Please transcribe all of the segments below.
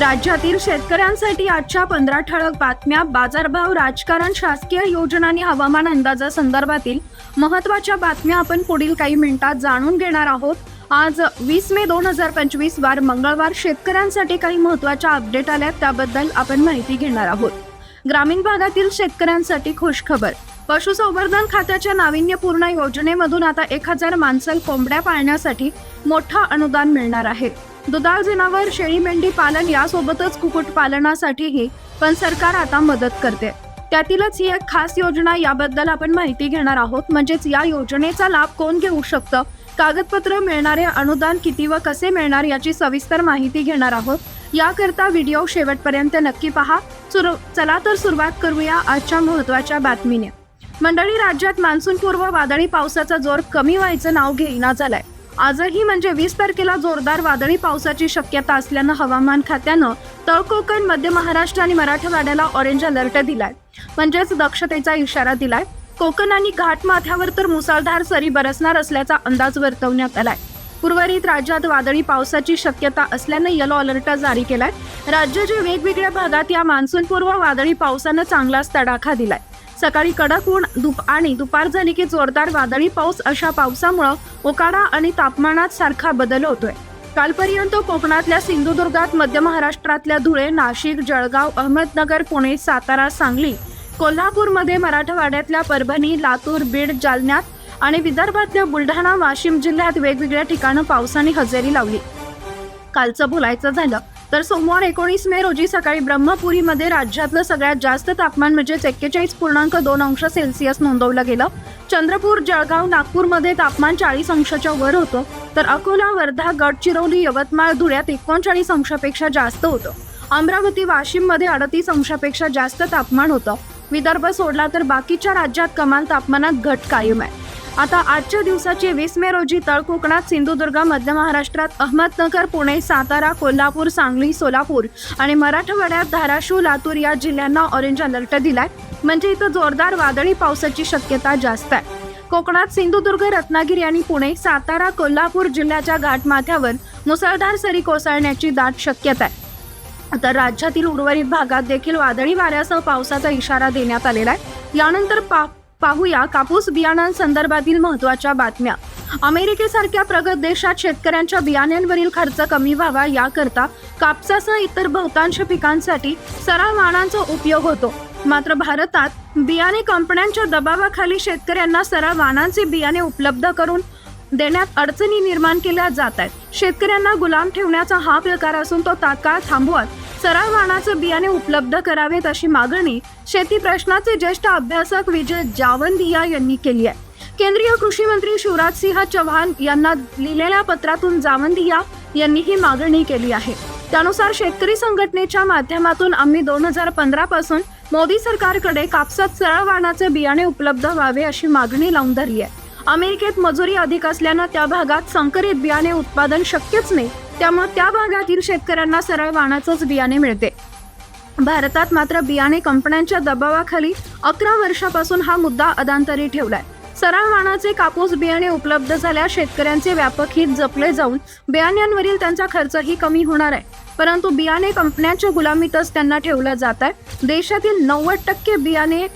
राज्यातील शेतकऱ्यांसाठी आजच्या पंधरा ठळक बातम्या बाजारभाव राजकारण शासकीय योजना आणि हवामान अंदाजासंदर्भातील महत्त्वाच्या बातम्या आपण पुढील काही मिनिटात जाणून घेणार आहोत. आज वीस मे दोन हजार पंचवीस वार मंगळवार शेतकऱ्यांसाठी काही महत्त्वाच्या अपडेट आल्या त्याबद्दल आपण माहिती घेणार आहोत. ग्रामीण भागातील शेतकऱ्यांसाठी खुशखबर. पशुसंवर्धन खात्याच्या नाविन्यपूर्ण योजनेमधून आता एक हजार माणसं कोंबड्या पाळण्यासाठी मोठं अनुदान मिळणार आहे. दुधाळ जनावर शेळी मेंढी पालन यासोबतच कुक्कुटपालनासाठीही पण सरकार आता मदत करते. त्यातीलच ही एक खास योजना याबद्दल आपण माहिती घेणार आहोत. म्हणजेच या योजनेचा लाभ कोण घेऊ शकतं? कागदपत्र मिळणारे अनुदान किती व कसे मिळणार याची सविस्तर माहिती घेणार आहोत. याकरता व्हिडिओ शेवटपर्यंत नक्की पहा. चला तर सुरुवात करूया आजच्या महत्त्वाच्या बातमीने. मंडळी राज्यात मान्सूनपूर्व वादळी पावसाचा जोर कमी व्हायचं नाव घेईना झालाय. आजही म्हणजे वीस तारखेला जोरदार वादळी पावसाची शक्यता असल्यानं हवामान खात्यानं तळ कोकण मध्य महाराष्ट्र आणि मराठवाड्याला ऑरेंज अलर्ट दिलाय. म्हणजेच दक्षतेचा इशारा दिलाय. कोकण आणि घाट माथ्यावर तर मुसळधार सरी बरसणार असल्याचा अंदाज वर्तवण्यात आलाय. उर्वरित राज्यात वादळी पावसाची शक्यता असल्यानं येलो अलर्ट जारी केलाय. राज्याच्या वेगवेगळ्या भागात या मान्सूनपूर्व वादळी पावसानं चांगलाच तडाखा दिलाय. सकाळी कडक ऊन दुप आणि दुपार झाली की जोरदार वादळी पाऊस अशा पावसामुळं उकाडा आणि तापमानात सारखा बदल होतोय. कालपर्यंत कोकणातल्या सिंधुदुर्गात मध्य महाराष्ट्रातल्या धुळे नाशिक जळगाव अहमदनगर पुणे सातारा सांगली कोल्हापूरमध्ये मराठवाड्यातल्या परभणी लातूर बीड जालन्यात आणि विदर्भातल्या बुलढाणा वाशिम जिल्ह्यात वेगवेगळ्या ठिकाणं पावसाने हजेरी लावली. कालचं बोलायचं झालं तर सोमवार एकोणीस मे रोजी सकाळी ब्रह्मपुरीमध्ये राज्यातलं सगळ्यात जास्त तापमान म्हणजेच एक्केचाळीस पूर्णांक दोन अंश सेल्सिअस नोंदवलं गेलं. चंद्रपूर जळगाव नागपूरमध्ये तापमान चाळीस अंशाच्या वर होतं. तर अकोला वर्धा गडचिरोली यवतमाळ धुळ्यात एकोणचाळीस अंशापेक्षा जास्त होतं. अमरावती वाशिममध्ये अडतीस अंशापेक्षा जास्त तापमान होतं. विदर्भ सोडला तर बाकीच्या राज्यात कमाल तापमानात घट कायम आहे. आता आजच्या दिवसाची वीस मे रोजी तळ कोकणात सिंधुदुर्ग मध्य महाराष्ट्रात अहमदनगर पुणे सातारा कोल्हापूर सांगली सोलापूर आणि मराठवाड्यात धाराशिव लातूर या जिल्ह्यांना ऑरेंज अलर्ट दिलाय. म्हणजे इथं जोरदार वादळी पावसाची शक्यता जास्त आहे. कोकणात सिंधुदुर्ग रत्नागिरी आणि पुणे सातारा कोल्हापूर जिल्ह्याच्या घाटमाथ्यावर मुसळधार सरी कोसळण्याची दाट शक्यता आहे. तर राज्यातील उर्वरित भागात देखील वादळी वाऱ्यासह पावसाचा इशारा देण्यात आलेला आहे. यानंतर पा पाहूया कापूस बियाणांसंदर्भातील महत्त्वाच्या बातम्या. अमेरिकेसारख्या प्रगत देशात शेतकऱ्यांच्या बियाण्यांवरील खर्च कमी व्हावा याकरता कापसासह इतर बहुतांश पिकांसाठी सरळ वाणांचा उपयोग होतो. मात्र भारतात बियाणे कंपन्यांच्या दबावाखाली शेतकऱ्यांना सरळ वाणांचे बियाणे उपलब्ध करून देण्यात अडचणी निर्माण केल्या जात आहेत. शेतकऱ्यांना गुलाम ठेवण्याचा हा प्रकार असून तो तात्काळ थांबवत सरळ वाणाचे बियाणे उपलब्ध करावेत अशी मागणी शेती प्रश्नाचे ज्येष्ठ अभ्यासक विजय जावंदिया यांनी केली आहे. केंद्रीय कृषी मंत्री शिवराज सिंह चौहान यांना लिहिलेल्या पत्रातून जावंदिया यांनी ही मागणी केली आहे. त्यानुसार शेतकरी संघटनेच्या माध्यमातून आम्ही दोन हजार पंधरा पासून मोदी सरकारकडे कापसात सरळ वाणाचे बियाणे उपलब्ध व्हावे अशी मागणी लावून धरली आहे. अमेरिकेत मजुरी अधिक असल्यानं त्या भागात संकरित बियाणे उत्पादन शक्यच नाही त्यामुळे त्या भागातील शेतकऱ्यांना सरळ वाणाचंच बियाणे मिळते. भारतात मात्र बियाणे कंपन्यांच्या दबावाखाली अकरा वर्षापासून हा मुद्दा अदांतरी ठेवलाय. सरळ वाणाचे कापूस बियाणे उपलब्ध झाल्यास शेतकऱ्यांचे व्यापक हित जपले जाऊन बियाण्यांवरील त्यांचा खर्चही कमी होणार आहे. परंतु बियाणे कंपन्यांच्या गुलामीतच त्यांना ठेवलं जात आहे. देशातील नव्वद टक्के बियाणे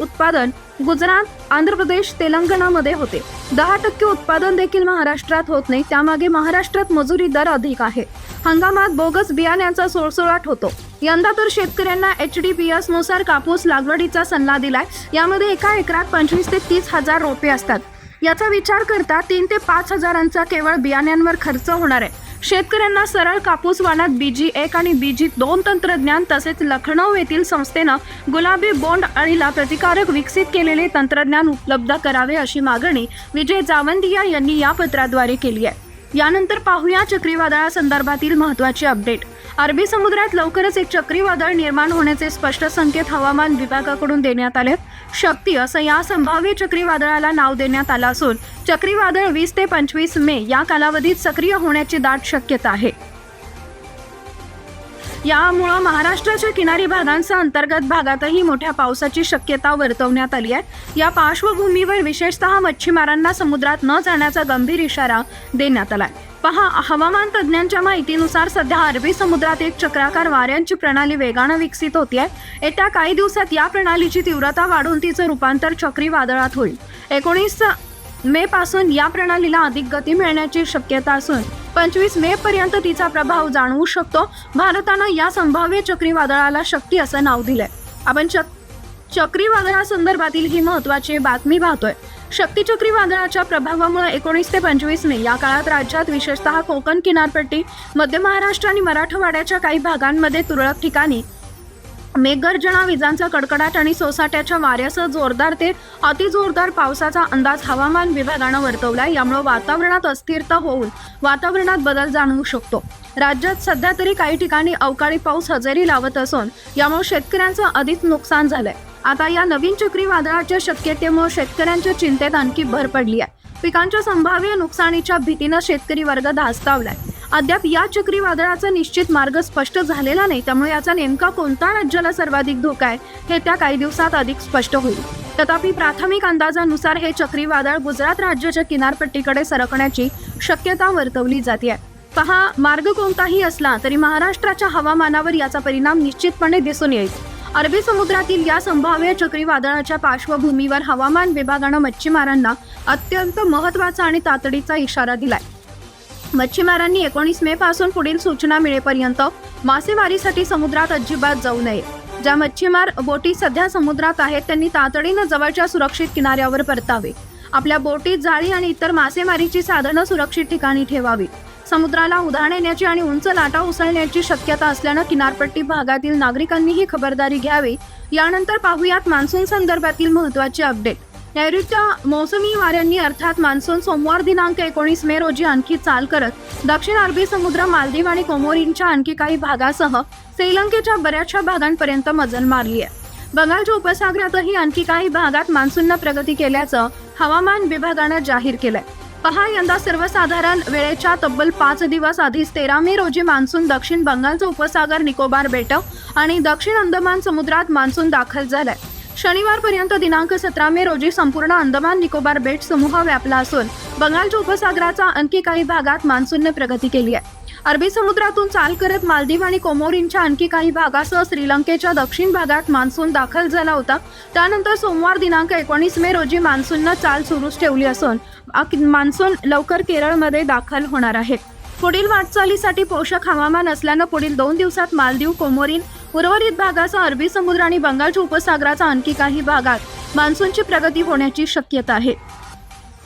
उत्पादन गुजरात आंध्र प्रदेश तेलंगणामध्ये होते. दहा टक्के उत्पादन देखील महाराष्ट्रात होत नाही त्यामागे महाराष्ट्रात मजुरी दर अधिक आहे. हंगामात बोगस बियाण्यांचा सोळसोळाट होतो. यंदा तर शेतकऱ्यांना एच डी पी एसनुसार कापूस लागवडीचा सल्ला दिलाय. यामध्ये एका एकरात पंचवीस ते तीस हजार रोपे असतात. याचा विचार करता तीन ते पाच हजारांचा केवळ बियाण्यांवर खर्च होणार आहे. शेतकऱ्यांना सरळ कापूस वाणात बीजी एक आणि बीजी दोन तंत्रज्ञान तसेच लखनौ येथील संस्थेनं गुलाबी बोंड अळीला प्रतिकारक विकसित केलेले तंत्रज्ञान उपलब्ध करावे अशी मागणी विजय जावंदिया यांनी या पत्राद्वारे केली आहे. यानंतर पाहूया चक्रीवादळासंदर्भातील महत्त्वाची अपडेट. अरबी समुद्रात लवकरच एक चक्रीवादळ निर्माण होण्याचे स्पष्ट संकेत हवामान विभागाकडून देण्यात आले शक्ती असं या संभाव्य चक्रीवादळाला नाव देण्यात आलं असून चक्रीवादळ वीस ते पंचवीस मे या कालावधीत सक्रिय होण्याची दाट शक्यता आहे. यामुळं महाराष्ट्राच्या किनारी भागांसह अंतर्गत भागातही मोठ्या पावसाची शक्यता वर्तवण्यात आली आहे. या पार्श्वभूमीवर विशेषतः मच्छीमारांना समुद्रात न जाण्याचा गंभीर इशारा देण्यात आला आहे पहा हवामान तज्ज्ञांच्या माहितीनुसार सध्या अरबी समुद्रात एक चक्राकार वाऱ्यांची प्रणाली वेगानं विकसित होतीये. येत्या काही दिवसात या प्रणालीची तीव्रता वाढून तिचं रूपांतर चक्रीवादळात होईल. एकोणीस मे पासून या प्रणालीला अधिक गती मिळण्याची शक्यता असून पंचवीस मे पर्यंत तिचा प्रभाव जाणवू शकतो. भारतानं या संभाव्य चक्रीवादळाला शक्ती असं नाव दिलंय. आपण चक चक्रीवादळासंदर्भातील ही महत्वाची बातमी पाहतोय. शक्ती चक्रीवादळाच्या प्रभावामुळे एकोणीस ते पंचवीस मे या काळात राज्यात विशेषतः कोकण किनारपट्टी मध्य महाराष्ट्र आणि मराठवाड्याच्या काही भागांमध्ये तुरळक ठिकाणी मेघगर्जना विजांचा कडकडाट आणि सोसाट्याच्या वाऱ्यासह जोरदार ते अतिजोरदार पावसाचा अंदाज हवामान विभागानं वर्तवला यामुळे वातावरणात अस्थिरता होऊन वातावरणात बदल जाणवू शकतो. राज्यात सध्या तरी काही ठिकाणी अवकाळी पाऊस हजेरी लावत असून यामुळे शेतकऱ्यांचं अधिक नुकसान झालंय. आता या नवीन चक्रीवादळाच्या शक्यतेमुळे शेतकऱ्यांच्या चिंतेत आणखी भर पडली आहे. पिकांच्या संभाव्य नुकसानीच्या भीतीनं शेतकरी वर्ग धास्तावलाय. अद्याप या चक्रीवादळाचा निश्चित मार्ग स्पष्ट झालेला नाही त्यामुळे याचा नेमका कोणत्या राज्याला सर्वाधिक धोका आहे हे त्या काही दिवसात अधिक स्पष्ट होईल. तथापि प्राथमिक अंदाजानुसार हे चक्रीवादळ गुजरात राज्याच्या किनारपट्टीकडे सरकण्याची शक्यता वर्तवली जाते पहा मार्ग कोणताही असला तरी महाराष्ट्राच्या हवामानावर याचा परिणाम निश्चितपणे दिसून येईल. अरबी समुद्रातील या संभाव्य चक्रीवादळाच्या पार्श्वभूमीवर हवामान विभागानं मच्छीमारांना अत्यंत महत्त्वाचा आणि तातडीचा इशारा दिलाय. मच्छीमारांनी एकोणीस मे पासून पुढील सूचना मिळेपर्यंत मासेमारीसाठी समुद्रात अजिबात जाऊ नये. ज्या मच्छीमार बोटी सध्या समुद्रात आहेत त्यांनी तातडीनं जवळच्या सुरक्षित किनाऱ्यावर परतावे. आपल्या बोटीत जाळी आणि इतर मासेमारीची साधनं सुरक्षित ठिकाणी ठेवावी समुद्राला उधाण येण्याची आणि उंच लाटा उसळण्याची शक्यता असल्यानं किनारपट्टी भागातील नागरिकांनी ही खबरदारी घ्यावी. यानंतर पाहूयात मान्सून संदर्भातील महत्त्वाचे अपडेट. नैऋत्य मोसमी वाऱ्यांनी अर्थात मान्सून सोमवार दिनांक एकोणीस मे रोजी आणखी चाल करत दक्षिण अरबी समुद्र मालदीव आणि कोमोरींच्या आणखी काही भागासह श्रीलंकेच्या बऱ्याचशा भागांपर्यंत मजल मारली आहे बंगालच्या उपसागरातही आणखी काही भागात मान्सूननं प्रगती केल्याचं हवामान विभागानं जाहीर केलंय. पहा यंदा सर्वसाधारण वेळेच्या तब्बल पाच दिवस आधीच तेरा मे रोजी मान्सून दक्षिण बंगालचा उपसागर निकोबार बेटं आणि दक्षिण अंदमान समुद्रात मान्सून दाखल झालाय. शनिवारपर्यंत दिनांक सतरा मे रोजी संपूर्ण अंदमान निकोबार बेट समूह व्यापला असून बंगालच्या उपसागराचा आणखी काही भागात मान्सूनने प्रगती केली आहे. अरबी समुद्रातून चाल करत मालदीव आणि कोमोरींच्या आणखी काही भागासह श्रीलंकेच्या दक्षिण भागात मान्सून दाखल झाला होता. त्यानंतर सोमवार दिनांक एकोणीस मे रोजी मान्सूननं चाल सुरूच ठेवली असून मान्सून लवकर केरळमध्ये दाखल होणार आहे. पुढील वाटचालीसाठी पोषक हवामान असल्यानं पुढील दोन दिवसात मालदीव कोमोरीन उर्वरित भागासह अरबी समुद्र आणि बंगालच्या उपसागराचा आणखी काही भागात मान्सूनची प्रगती होण्याची शक्यता आहे.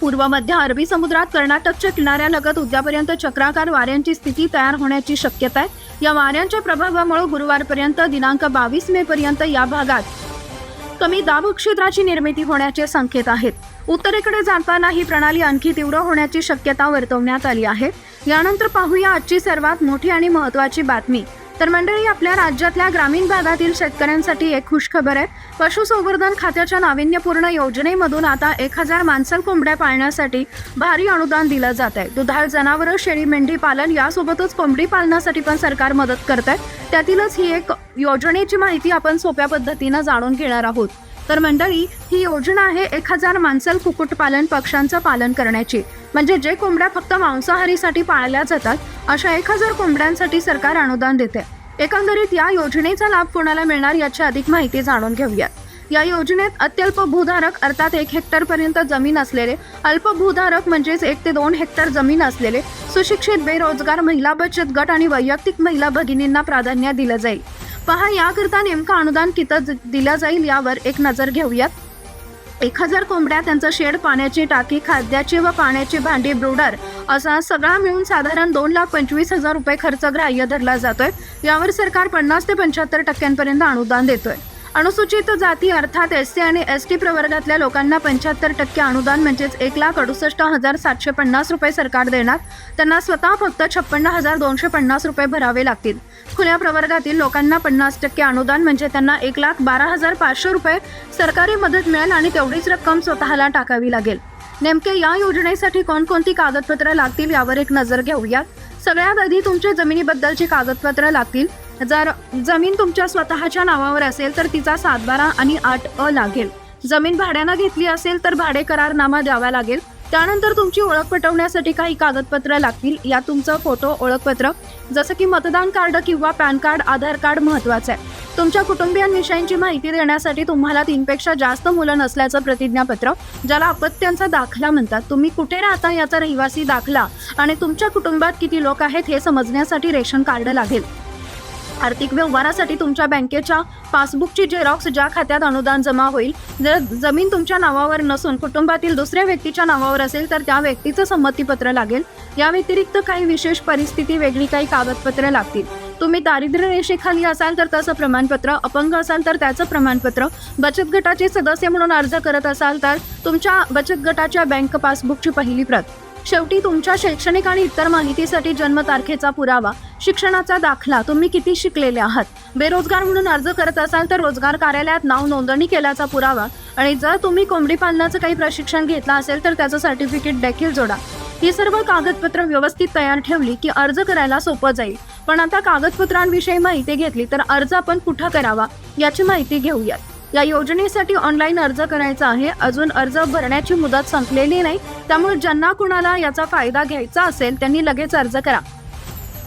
पूर्व मध्य अरबी समुद्रात कर्नाटकच्या किनाऱ्यालगत उद्यापर्यंत चक्राकार वाऱ्यांची स्थिती तयार होण्याची शक्यता आहे. या वाऱ्यांच्या प्रभावामुळे गुरुवारपर्यंत दिनांक बावीस मे पर्यंत या भागात कमी दाब क्षेत्राची निर्मिती होण्याचे संकेत आहेत. उत्तरेकडे जाताना ही प्रणाली आणखी तीव्र होण्याची शक्यता वर्तवण्यात आली आहे. यानंतर पाहूया आजची सर्वात मोठी आणि महत्त्वाची बातमी. तर मंडळी आपल्या राज्यातल्या ग्रामीण भागातील शेतकऱ्यांसाठी एक खुशखबर आहे. पशुसंवर्धन खात्याच्या नाविन्यपूर्ण योजनेमधून आता एक हजार मांसल कोंबड्या पाळण्यासाठी भारी अनुदान दिलं जात आहे दुधाळ जनावरं शेळी मेंढी पालन यासोबतच कोंबडी पालनासाठी पण सरकार मदत करत आहे त्यातीलच ही एक योजनेची माहिती आपण सोप्या पद्धतीनं जाणून घेणार आहोत. तर मंडळी ही योजना आहे एक हजार मांसल कुक्कुटपालन पक्ष्यांचं पालन करण्याची. म्हणजे जे कोंबड्या फक्त मांसाहारीसाठी पाळल्या जातात अशा एक हजार कोंबड्यांसाठी सरकार अनुदान देते. एकंदरीत या योजनेचा लाभ कोणाला मिळणार याची अधिक माहिती जाणून घेऊयात. या योजनेत अत्यल्प भूधारक अर्थात एक हेक्टरपर्यंत जमीन असलेले अल्प भूधारक म्हणजेच एक ते दोन हेक्टर जमीन असलेले सुशिक्षित बेरोजगार महिला बचत गट आणि वैयक्तिक महिला भगिनींना प्राधान्य दिलं जाईल. पहा याकरता नेमकं अनुदान किती ज- दिलं जाईल यावर एक नजर घेऊयात. एक हजार कोंबड्या त्यांचं शेड पाण्याची टाकी खाद्याची व पाण्याची भांडी ब्रुडर असा सगळा मिळून साधारण दोन लाख पंचवीस हजार रुपये खर्च ग्राह्य धरला जातोय. यावर सरकार पन्नास ते पंच्याहत्तर टक्क्यांपर्यंत अनुदान देतोय. अनुसूचित जाती अर्थात एस सी आणि एस टी प्रवर्गातल्या लोकांना पंच्याहत्तर टक्के अनुदान म्हणजेच एक लाख अडुसष्ट हजार सातशे पन्नास रुपये सरकार देणार. त्यांना स्वतः फक्त छप्पन्न हजार दोनशे पन्नास रुपये भरावे लागतील. खुल्या प्रवर्गातील लोकांना पन्नास टक्के अनुदान म्हणजे त्यांना एक लाख बारा हजार पाचशे रुपये सरकारी मदत मिळेल आणि तेवढीच रक्कम स्वतःला टाकावी लागेल. नेमके या योजनेसाठी कोणकोणती कागदपत्र लागतील यावर एक नजर घेऊयात. सगळ्यात आधी तुमच्या जमिनीबद्दलची कागदपत्र लागतील. जर जमीन तुमच्या स्वतःच्या नावावर असेल तर तिचा सातबारा आणि आठ अ लागेल. जमीन भाड्यानं घेतली असेल तर भाडे करारनामा द्यावा लागेल. त्यानंतर तुमची ओळख पटवण्यासाठी काही कागदपत्र लागतील. यात तुमचं फोटो ओळखपत्र जसं की मतदान कार्ड किंवा पॅन कार्ड आधार कार्ड महत्त्वाचं आहे. तुमच्या कुटुंबियांविषयीची माहिती देण्यासाठी तुम्हाला तीनपेक्षा जास्त मुलं नसल्याचं प्रतिज्ञापत्र ज्याला अपत्यांचा दाखला म्हणतात. तुम्ही कुठे राहता याचा रहिवासी दाखला आणि तुमच्या कुटुंबात किती लोक आहेत हे समजण्यासाठी रेशन कार्ड लागेल. आर्थिक व्यवहारासाठी तुमच्या बँकेच्या पासबुकची झेरॉक्स ज्या खात्यात अनुदान जमा होईल जर जमीन तुमच्या नावावर नसून कुटुंबातील दुसऱ्या व्यक्तीच्या नावावर असेल तर त्या व्यक्तीचं संमतीपत्र लागेल. या व्यतिरिक्त काही विशेष परिस्थिती वेगळी काही कागदपत्रे लागतील. तुम्ही दारिद्र्य रेषेखाली असाल तर तसं प्रमाणपत्र अपंग असाल तर त्याचं प्रमाणपत्र. बचत गटाचे सदस्य म्हणून अर्ज करत असाल तर तुमच्या बचत गटाच्या बँक पासबुकची पहिली प्रत. शेवटी तुमच्या शैक्षणिक आणि इतर माहितीसाठी जन्मतारखेचा पुरावा शिक्षणाचा दाखला तुम्ही किती शिकलेले आहात? बेरोजगार म्हणून अर्ज करत असाल तर रोजगार कार्यालयात नाव नोंदणी केल्याचा पुरावा आणि जर तुम्ही कोंबडी पालनाचं काही प्रशिक्षण घेतलं असेल तर त्याचं सर्टिफिकेट देखील जोडा. ही सर्व कागदपत्र व्यवस्थित तयार ठेवली की अर्ज करायला सोपं जाईल. पण आता कागदपत्रांविषयी माहिती घेतली तर अर्ज आपण कुठं करावा याची माहिती घेऊयात. या योजनेसाठी ऑनलाईन अर्ज करायचा आहे. अजून अर्ज भरण्याची मुदत संपलेली नाही. त्यामुळे ज्यांना कुणाला याचा फायदा घ्यायचा असेल त्यांनी लगेच अर्ज करा.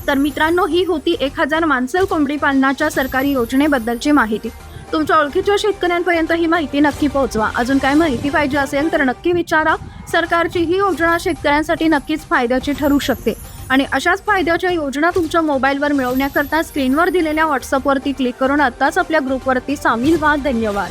तर मित्रांनो ही होती एक हजार मानसल कोंबडी पालनाच्या सरकारी योजनेबद्दलची माहिती. तुमच्या ओळखीच्या शेतकऱ्यांपर्यंत ही माहिती नक्की पोहोचवा. अजून काय माहिती पाहिजे असेल तर नक्की विचारा. सरकारची ही योजना शेतकऱ्यांसाठी नक्कीच फायद्याची ठरू शकते. आणि अशाच फायद्याच्या योजना तुमच्या मोबाईलवर मिळवण्याकरता स्क्रीनवर दिलेल्या व्हॉट्सअपवरती क्लिक करून आत्ताच आपल्या ग्रुपवरती सामील व्हा. धन्यवाद.